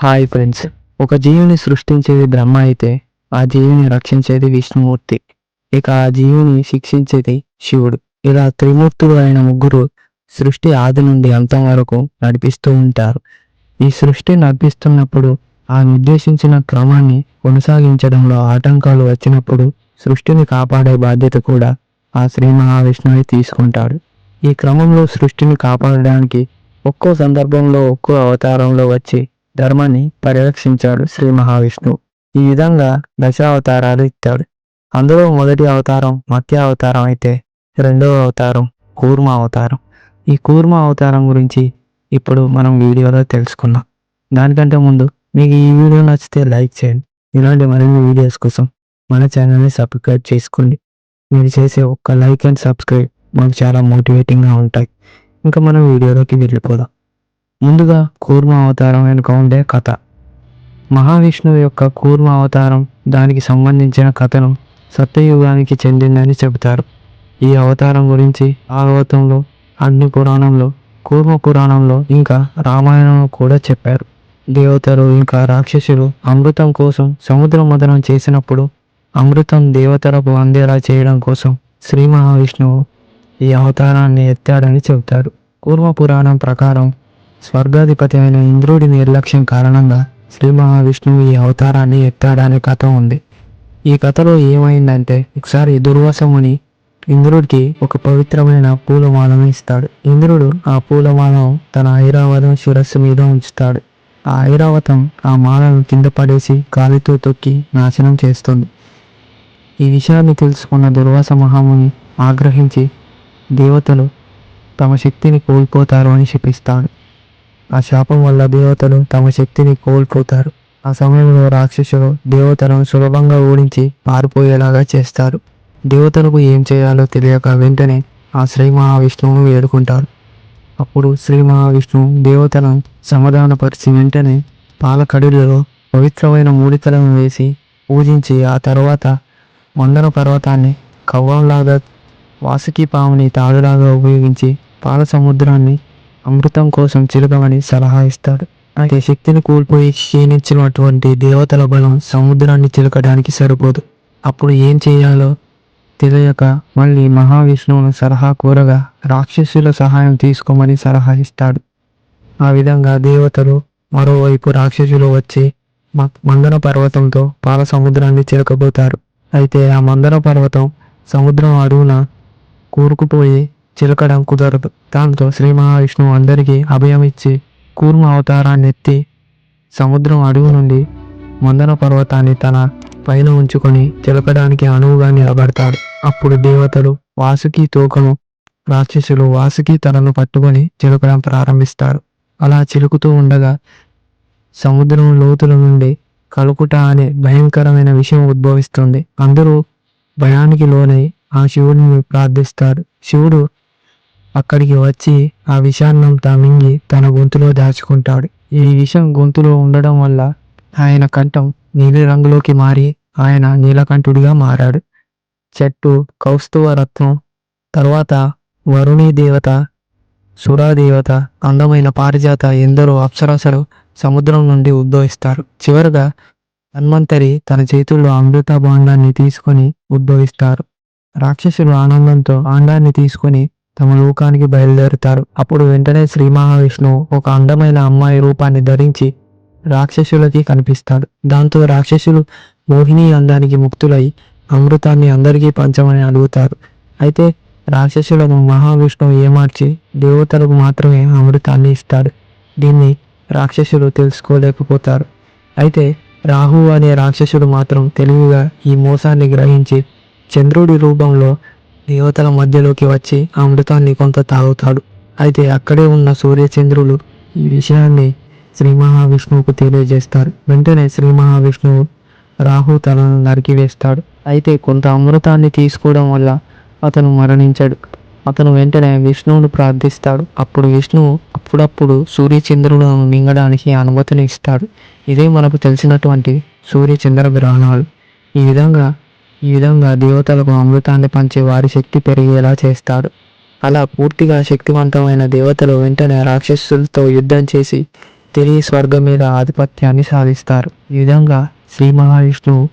Hi friends. ఒక జీవుని సృష్టించేది బ్రహ్మ అయితే ఆ జీవిని రక్షించేది విష్ణుమూర్తి. ఇక ఆ జీవుని శిక్షించేది శివుడు. ఇలా త్రిమూర్తులు అయిన ముగ్గురు సృష్టి ఆది నుండి అంతం వరకు నడిపిస్తూ ఉంటారు. ఈ సృష్టి నడిపిస్తున్నప్పుడు ఆ నిర్దేశించిన క్రమాన్ని కొనసాగించడంలో ఆటంకాలు వచ్చినప్పుడు సృష్టిని కాపాడే బాధ్యత కూడా ఆ శ్రీ మహావిష్ణువే తీసుకుంటాడు. ఈ క్రమంలో సృష్టిని కాపాడడానికి ఒక్కో సందర్భంలో ఒక్కో అవతారంలో వచ్చి ధర్మాన్ని పరిరక్షించాడు శ్రీ మహావిష్ణువు. ఈ విధంగా దశావతారాలు ఇచ్చాడు. అందులో మొదటి అవతారం మత్య అవతారం అయితే రెండవ అవతారం కూర్మ అవతారం. ఈ కూర్మ అవతారం గురించి ఇప్పుడు మనం వీడియోలో తెలుసుకుందాం. దానికంటే ముందు మీకు ఈ వీడియో నచ్చితే లైక్ చేయండి. ఇలాంటి మరిన్ని వీడియోస్ కోసం మన ఛానల్ని సబ్స్క్రైబ్ చేసుకోండి. మీరు చేసే ఒక్క లైక్ అండ్ సబ్స్క్రైబ్ మాకు చాలా మోటివేటింగ్గా ఉంటాయి. ఇంకా మనం వీడియోలోకి వెళ్ళిపోదాం. ముందుగా కూర్మ అవతారం వెనుక ఉండే కథ. మహావిష్ణువు యొక్క కూర్మ అవతారం దానికి సంబంధించిన కథను సత్యయుగానికి చెందిందని చెబుతారు. ఈ అవతారం గురించి భాగవతంలో అగ్ని పురాణంలో కూర్మ పురాణంలో ఇంకా రామాయణంలో కూడా చెప్పారు. దేవతలు ఇంకా రాక్షసులు అమృతం కోసం సముద్ర మదనం చేసినప్పుడు అమృతం దేవతలకు అందేలా చేయడం కోసం శ్రీ మహావిష్ణువు ఈ అవతారాన్ని ఎత్తాడని చెబుతారు. కూర్మ పురాణం ప్రకారం స్వర్గాధిపతి అయిన ఇంద్రుడి నిర్లక్ష్యం కారణంగా శ్రీ మహావిష్ణువు ఈ అవతారాన్ని ఎత్తాడనే కథ ఉంది. ఈ కథలో ఏమైందంటే ఒకసారి దుర్వాసముని ఇంద్రుడికి ఒక పవిత్రమైన పూలమాలను ఇస్తాడు. ఇంద్రుడు ఆ పూలమాలను తన ఐరావతం శిరస్సు మీద ఉంచుతాడు. ఆ ఐరావతం ఆ మాలను కింద పడేసి గాలితో తొక్కి నాశనం చేస్తుంది. ఈ విషయాన్ని తెలుసుకున్న దుర్వాస మహాముని ఆగ్రహించి దేవతలు తమ శక్తిని కోల్పోతారు అని శపిస్తాడు. ఆ శాపం వల్ల దేవతలు తమ శక్తిని కోల్పోతారు. ఆ సమయంలో రాక్షసులు దేవతలను సులభంగా ఓడించి పారిపోయేలాగా చేస్తారు. దేవతలకు ఏం చేయాలో తెలియక వెంటనే ఆ శ్రీ మహావిష్ణువును వేడుకుంటారు. అప్పుడు శ్రీ మహావిష్ణువు దేవతలను సమాధానపరిచి వెంటనే పాలకడులలో పవిత్రమైన మూలికలను వేసి పూజించి ఆ తర్వాత మందర పర్వతాన్ని కవ్వంలాగా వాసుకి పాముని తాడులాగా ఉపయోగించి పాల సముద్రాన్ని అమృతం కోసం చిలకమని సలహా ఇస్తాడు. అయితే శక్తిని కోల్పోయి క్షీణించినటువంటి దేవతల బలం సముద్రాన్ని చిలకడానికి సరిపోదు. అప్పుడు ఏం చేయాలో తెలియక మళ్ళీ మహావిష్ణువును సలహా కోరగా రాక్షసుల సహాయం తీసుకోమని సలహా ఇస్తాడు. ఆ విధంగా దేవతలు మరోవైపు రాక్షసులు వచ్చి మ- మందన పర్వతంతో పాల సముద్రాన్ని చిలకబోతారు. అయితే ఆ మందన పర్వతం సముద్రం అడుగున కూరుకుపోయి చిలకడం కుదరదు దాంతో శ్రీ మహావిష్ణువు అందరికీ అభయం ఇచ్చి కూర్మ అవతారాన్ని ఎత్తి సముద్రం అడుగు నుండి మందన పర్వతాన్ని తన పైన ఉంచుకొని చిలకడానికి అనువుగా నిలబడతాడు. అప్పుడు దేవతలు వాసుకి తోకను రాక్షసులు వాసుకి తలను పట్టుకొని చిలకడం ప్రారంభిస్తారు. అలా చిలుకుతూ ఉండగా సముద్రం లోతుల నుండి కలుకుట అనే భయంకరమైన విషయం ఉద్భవిస్తుంది. అందరూ భయానికి లోనై ఆ శివుడిని ప్రార్థిస్తారు. శివుడు అక్కడికి వచ్చి ఆ విషాన్నంతా మింగి తన గొంతులో దాచుకుంటాడు. ఈ విషం గొంతులో ఉండడం వల్ల ఆయన కంఠం నీలి రంగులోకి మారి ఆయన నీలకంఠుడిగా మారాడు. చెట్టు కౌస్తువ రత్నం తర్వాత వరుణీ దేవత సురాదేవత అందమైన పారిజాత ఎందరో అప్సరసలు సముద్రం నుండి ఉద్భవిస్తారు. చివరగా హన్మంతరి తన చేతుల్లో అమృత బాండాన్ని తీసుకొని ఉద్భవిస్తారు. రాక్షసులు ఆనందంతో ఆండాన్ని తీసుకొని తమ లోకానికి బయలుదేరుతారు. అప్పుడు వెంటనే శ్రీ మహావిష్ణువు ఒక అందమైన అమ్మాయి రూపాన్ని ధరించి రాక్షసులకి కనిపిస్తాడు. దాంతో రాక్షసులు మోహిని అందానికి ముక్తులై అమృతాన్ని అందరికీ పంచమని అడుగుతారు. అయితే రాక్షసులను మహావిష్ణువు ఏమార్చి దేవతలకు మాత్రమే అమృతాన్ని ఇస్తాడు. దీన్ని రాక్షసులు తెలుసుకోలేకపోతారు. అయితే రాహు అనే రాక్షసుడు మాత్రం తెలివిగా ఈ మోసాన్ని గ్రహించి చంద్రుడి రూపంలో దేవతల మధ్యలోకి వచ్చి అమృతాన్ని కొంత తాగుతాడు. అయితే అక్కడే ఉన్న సూర్యచంద్రులు ఈ విషయాన్ని శ్రీ మహావిష్ణువుకు తెలియజేస్తారు. వెంటనే శ్రీ మహావిష్ణువు రాహు తలను నరికివేస్తాడు అయితే కొంత అమృతాన్ని తీసుకోవడం వల్ల అతను మరణించాడు. అతను వెంటనే విష్ణువును ప్రార్థిస్తాడు. అప్పుడు విష్ణువు అప్పుడప్పుడు సూర్యచంద్రులను మింగడానికి అనుమతిని ఇస్తాడు. ఇదే మనకు తెలిసినటువంటి సూర్యచంద్ర గ్రహణాలు ఈ విధంగా ఈ విధంగా దేవతలకు అమృతాన్ని పంచి వారి శక్తి పెరిగేలా చేస్తాడు. అలా పూర్తిగా శక్తివంతమైన దేవతలు వెంటనే రాక్షసులతో యుద్ధం చేసి తిరిగి స్వర్గం మీద ఆధిపత్యాన్ని సాధిస్తారు. ఈ విధంగా శ్రీ మహావిష్ణువు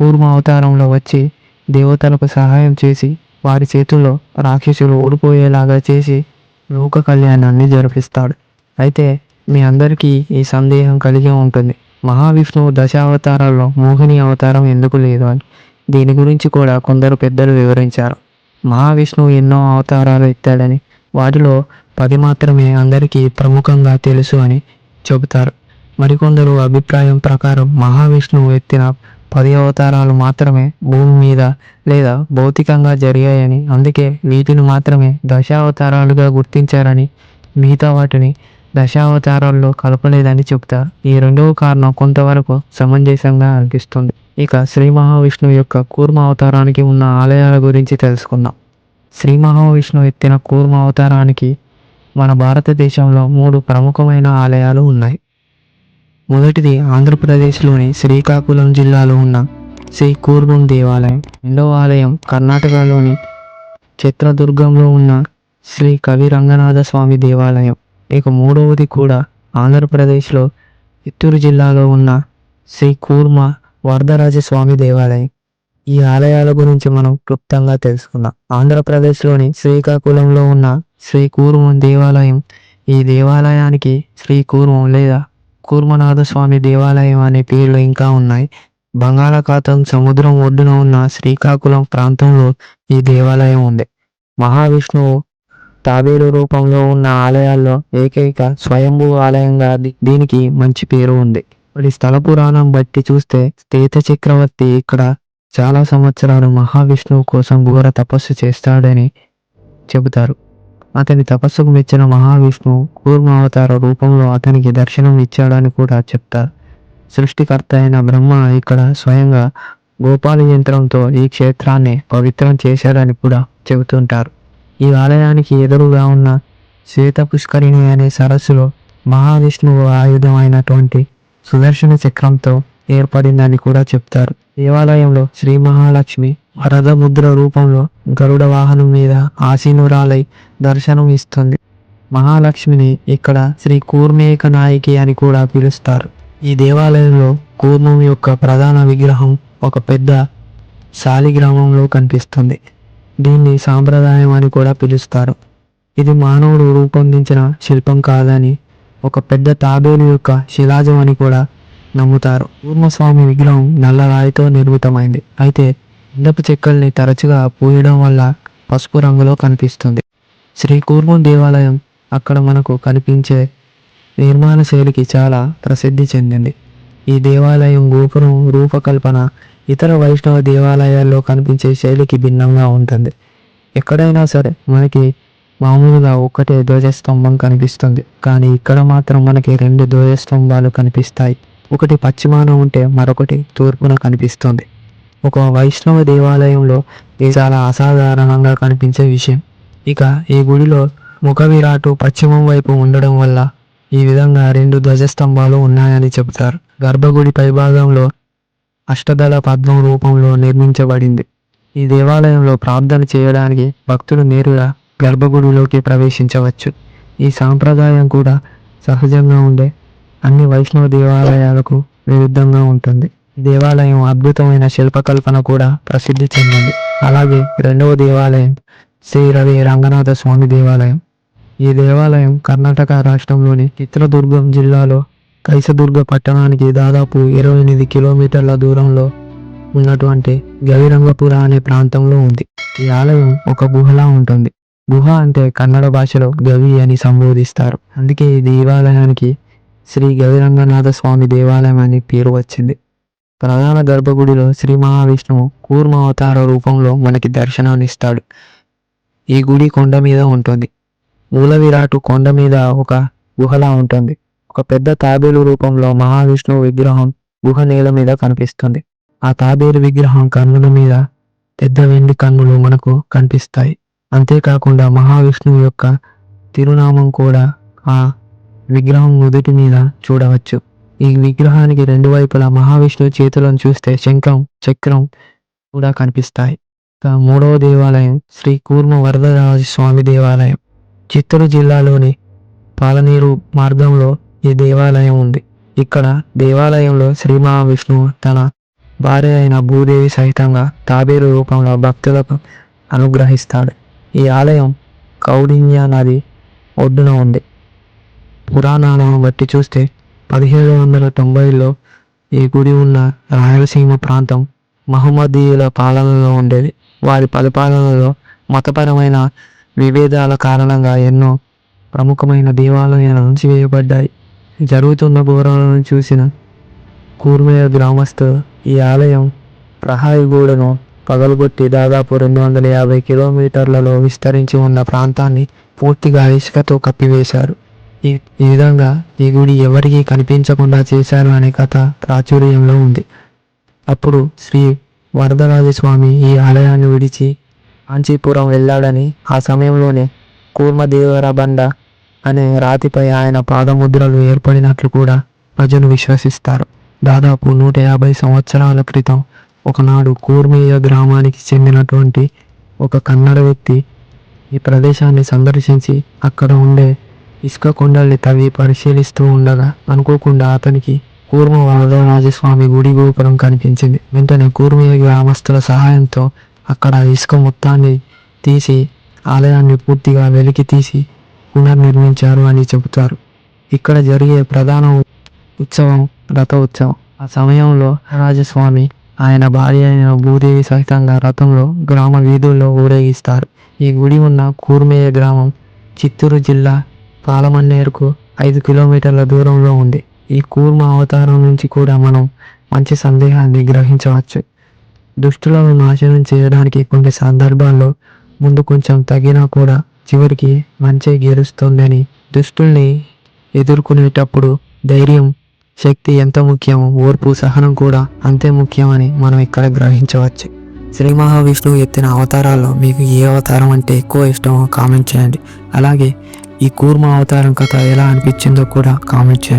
పూర్వ అవతారంలో వచ్చి దేవతలకు సహాయం చేసి వారి చేతుల్లో రాక్షసులు ఓడిపోయేలాగా చేసి లోక కళ్యాణాన్ని జరిపిస్తాడు. అయితే మీ అందరికీ ఈ సందేహం కలిగి ఉంటుంది. మహావిష్ణువు దశావతారాల్లో మోహిని అవతారం ఎందుకు లేదు అని. దీని గురించి కూడా కొందరు పెద్దలు వివరించారు. మహావిష్ణువు ఎన్నో అవతారాలు ఎత్తాడని వాటిలో పది మాత్రమే అందరికీ ప్రముఖంగా తెలుసు అని చెబుతారు. మరికొందరు అభిప్రాయం ప్రకారం మహావిష్ణువు ఎత్తిన పది అవతారాలు మాత్రమే భూమి మీద లేదా భౌతికంగా జరిగాయని అందుకే వీటిని మాత్రమే దశావతారాలుగా గుర్తించారని మిగతా వాటిని దశావతారాల్లో కలపలేదని చెబుతారు. ఈ రెండవ కారణం కొంతవరకు సమంజసంగా అనిపిస్తుంది. ఇక శ్రీ మహావిష్ణువు యొక్క కూర్మ అవతారానికి ఉన్న ఆలయాల గురించి తెలుసుకుందాం. శ్రీ మహావిష్ణువు ఎత్తిన కూర్మ అవతారానికి మన భారతదేశంలో మూడు ప్రముఖమైన ఆలయాలు ఉన్నాయి. మొదటిది ఆంధ్రప్రదేశ్లోని శ్రీకాకుళం జిల్లాలో ఉన్న శ్రీ కూర్మం దేవాలయం. రెండవ ఆలయం కర్ణాటకలోని చిత్రదుర్గంలో ఉన్న శ్రీ కవి రంగనాథ స్వామి దేవాలయం. ఇక మూడవది కూడా ఆంధ్రప్రదేశ్లో చిత్తూరు జిల్లాలో ఉన్న శ్రీ కూర్మ వరదరాజ స్వామి దేవాలయం. ఈ ఆలయాల గురించి మనం క్లుప్తంగా తెలుసుకుందాం. ఆంధ్రప్రదేశ్లోని శ్రీకాకుళంలో ఉన్న శ్రీ కూర్మం దేవాలయం ఈ దేవాలయానికి శ్రీ కూర్మం లేదా కూర్మనాథ స్వామి దేవాలయం అనే పేర్లు ఇంకా ఉన్నాయి. బంగాళాఖాతం సముద్రం ఒడ్డున ఉన్న శ్రీకాకుళం ప్రాంతంలో ఈ దేవాలయం ఉంది. మహావిష్ణువు తాబేలు రూపంలో ఉన్న ఆలయాల్లో ఏకైక స్వయంభూ ఆలయంగా దీనికి మంచి పేరు ఉంది. మరి స్థల పురాణం బట్టి చూస్తే స్థేత చక్రవర్తి ఇక్కడ చాలా సంవత్సరాలు మహావిష్ణువు కోసం ఘోర తపస్సు చేస్తాడని చెబుతారు. అతని తపస్సుకు మెచ్చిన మహావిష్ణువు కూర్మ అవతార రూపంలో అతనికి దర్శనం ఇచ్చాడని కూడా చెప్తారు. సృష్టికర్త అయిన బ్రహ్మ ఇక్కడ స్వయంగా గోపాల యంత్రంతో ఈ క్షేత్రాన్ని పవిత్రం చేశాడని కూడా చెబుతుంటారు. ఈ ఆలయానికి ఎదురుగా ఉన్న శ్వేత పుష్కరిణి అనే సరస్సులో మహావిష్ణువు ఆయుధం అయినటువంటి సుదర్శన చక్రంతో ఏర్పడిందని కూడా చెప్తారు. దేవాలయంలో శ్రీ మహాలక్ష్మి వరద ముద్ర రూపంలో గరుడ వాహనం మీద ఆసీనురాలై దర్శనం ఇస్తుంది. మహాలక్ష్మిని ఇక్కడ శ్రీ కూర్మేక నాయకి అని కూడా పిలుస్తారు. ఈ దేవాలయంలో కూర్మం యొక్క ప్రధాన విగ్రహం ఒక పెద్ద శాలిగ్రామంలో కనిపిస్తుంది. దీన్ని సాంప్రదాయం అని కూడా పిలుస్తారు. ఇది మానవుడు రూపొందించిన శిల్పం కాదని ఒక పెద్ద తాబేలు యొక్క శిలాజం అని కూడా నమ్ముతారు. కూర్మస్వామి విగ్రహం నల్ల రాయితో నిర్మితమైంది. అయితే ఇందపు చెక్కల్ని తరచుగా పూయడం వల్ల పసుపు రంగులో కనిపిస్తుంది. శ్రీ కూర్మం దేవాలయం అక్కడ మనకు కనిపించే నిర్మాణ శైలికి చాలా ప్రసిద్ధి చెందింది. ఈ దేవాలయం గోపురం రూపకల్పన ఇతర వైష్ణవ దేవాలయాల్లో కనిపించే శైలికి భిన్నంగా ఉంటుంది. ఎక్కడైనా సరే మనకి మామూలుగా ఒకటే ధ్వజస్తంభం కనిపిస్తుంది. కానీ ఇక్కడ మాత్రం మనకి రెండు ధ్వజస్తంభాలు కనిపిస్తాయి. ఒకటి పశ్చిమాన ఉంటే మరొకటి తూర్పున కనిపిస్తుంది. ఒక వైష్ణవ దేవాలయంలో ఇది చాలా అసాధారణంగా కనిపించే విషయం. ఇక ఈ గుడిలో ముఖ విరాటు పశ్చిమం వైపు ఉండడం వల్ల ఈ విధంగా రెండు ధ్వజస్తంభాలు ఉన్నాయని చెబుతారు. గర్భగుడి పైభాగంలో అష్టదళ పద్మం రూపంలో నిర్మించబడింది. ఈ దేవాలయంలో ప్రార్థన చేయడానికి భక్తులు నేరుగా గర్భగుడిలోకి ప్రవేశించవచ్చు. ఈ సాంప్రదాయం కూడా సహజంగా ఉండే అన్ని వైష్ణవ దేవాలయాలకు విరుద్ధంగా ఉంటుంది. దేవాలయం అద్భుతమైన శిల్పకల్పన కూడా ప్రసిద్ధి చెందింది. అలాగే రెండవ దేవాలయం శ్రీ రవి రంగనాథ స్వామి దేవాలయం. ఈ దేవాలయం కర్ణాటక రాష్ట్రంలోని చిత్రదుర్గం జిల్లాలో కైసదుర్గ పట్టణానికి దాదాపు ఇరవై ఎనిమిది కిలోమీటర్ల దూరంలో ఉన్నటువంటి గవిరంగపుర అనే ప్రాంతంలో ఉంది. ఈ ఆలయం ఒక గుహలా ఉంటుంది. గుహ అంటే కన్నడ భాషలో గవి అని సంబోధిస్తారు. అందుకే ఈ దేవాలయానికి శ్రీ గవిరంగనాథ స్వామి దేవాలయం అని పేరు వచ్చింది. ప్రధాన గర్భగుడిలో శ్రీ మహావిష్ణువు కూర్మ అవతార రూపంలో మనకి దర్శనాన్నిస్తాడు ఈ గుడి కొండ మీద ఉంటుంది. మూల విరాటు కొండ మీద ఒక గుహలా ఉంటుంది. ఒక పెద్ద తాబేలు రూపంలో మహావిష్ణువు విగ్రహం గుహ నేల మీద కనిపిస్తుంది. ఆ తాబేలు విగ్రహం కన్నుల మీద పెద్ద వెండి కన్నులు మనకు కనిపిస్తాయి. అంతేకాకుండా మహావిష్ణువు యొక్క తిరునామం కూడా ఆ విగ్రహం నుదుటి మీద చూడవచ్చు. ఈ విగ్రహానికి రెండు వైపులా మహావిష్ణువు చేతులను చూస్తే శంఖం చక్రం కూడా కనిపిస్తాయి. ఇక మూడవ దేవాలయం శ్రీ కూర్మ వరదరాజ స్వామి దేవాలయం. చిత్తూరు జిల్లాలోని పాలనీరు మార్గంలో ఈ దేవాలయం ఉంది. ఇక్కడ దేవాలయంలో శ్రీ మహావిష్ణువు తన భార్య అయిన భూదేవి సహితంగా తాబేరు రూపంలో భక్తులకు అనుగ్రహిస్తాడు. ఈ ఆలయం కౌడిన్య నది ఒడ్డున ఉంది. పురాణాలను బట్టి చూస్తే పదిహేడు వందల తొంభైలో ఈ గుడి ఉన్న రాయలసీమ ప్రాంతం మహమ్మదీయుల పాలనలో ఉండేది. వారి పరిపాలనలో మతపరమైన విభేదాల కారణంగా ఎన్నో ప్రముఖమైన దేవాలయాలు వేయబడ్డాయి. జరుగుతున్న ఘోరాలను చూసిన కూర్మయ్య గ్రామస్తులు ఈ ఆలయం ప్రహారీ పగలగొట్టి దాదాపు రెండు వందల యాభై కిలోమీటర్లలో విస్తరించి ఉన్న ప్రాంతాన్ని పూర్తిగా ఇసుకతో కప్పివేశారు. ఈ ఈ విధంగా ఈ గుడి ఎవరికీ కనిపించకుండా చేశారు అనే కథ ప్రాచుర్యంలో ఉంది. అప్పుడు శ్రీ వరదరాజస్వామి ఈ ఆలయాన్ని విడిచి కాంచీపురం వెళ్ళాడని ఆ సమయంలోనే కూర్మదేవర బండ అనే రాతిపై ఆయన పాదముద్రలు ఏర్పడినట్లు కూడా ప్రజలు విశ్వసిస్తారు. దాదాపు నూట యాభై సంవత్సరాల క్రితం ఒకనాడు కూర్మేయ గ్రామానికి చెందినటువంటి ఒక కన్నడ వ్యక్తి ఈ ప్రదేశాన్ని సందర్శించి అక్కడ ఉండే ఇసుక కొండల్ని తవ్వి పరిశీలిస్తూ ఉండగా అనుకోకుండా అతనికి కూర్మ వరదరాజస్వామి గుడి గోపురం కనిపించింది. వెంటనే కూర్మయ్య గ్రామస్తుల సహాయంతో అక్కడ ఇసుక మొత్తాన్ని తీసి ఆలయాన్ని పూర్తిగా వెలికి తీసి పునర్నిర్మించారు అని చెబుతారు. ఇక్కడ జరిగే ప్రధాన ఉత్సవం రథ ఉత్సవం. ఆ సమయంలో రాజస్వామి ఆయన భార్య అయిన భూదేవి సహితంగా రథంలో గ్రామ వీధుల్లో ఊరేగిస్తారు. ఈ గుడి ఉన్న కూర్మేయ గ్రామం చిత్తూరు జిల్లా పాలమన్నేరుకు ఐదు కిలోమీటర్ల దూరంలో ఉంది. ఈ కూర్మ అవతారం నుంచి కూడా మనం మంచి సందేహాన్ని గ్రహించవచ్చు. దుష్టులను నాశనం చేయడానికి కొన్ని సందర్భాల్లో ముందు కొంచెం తగినా కూడా చివరికి మంచి గెలుస్తుందని దుష్టుల్ని ఎదుర్కొనేటప్పుడు ధైర్యం శక్తి ఎంత ముఖ్యమో ఓర్పు సహనం కూడా అంతే ముఖ్యమని మనం ఇక్కడ గ్రహించవచ్చు. శ్రీ మహావిష్ణువు ఎత్తిన అవతారాల్లో మీకు ఏ అవతారం అంటే ఎక్కువ ఇష్టమో కామెంట్ చేయండి. అలాగే ఈ కూర్మ అవతారం కథ ఎలా అనిపించిందో కూడా కామెంట్ చేయండి.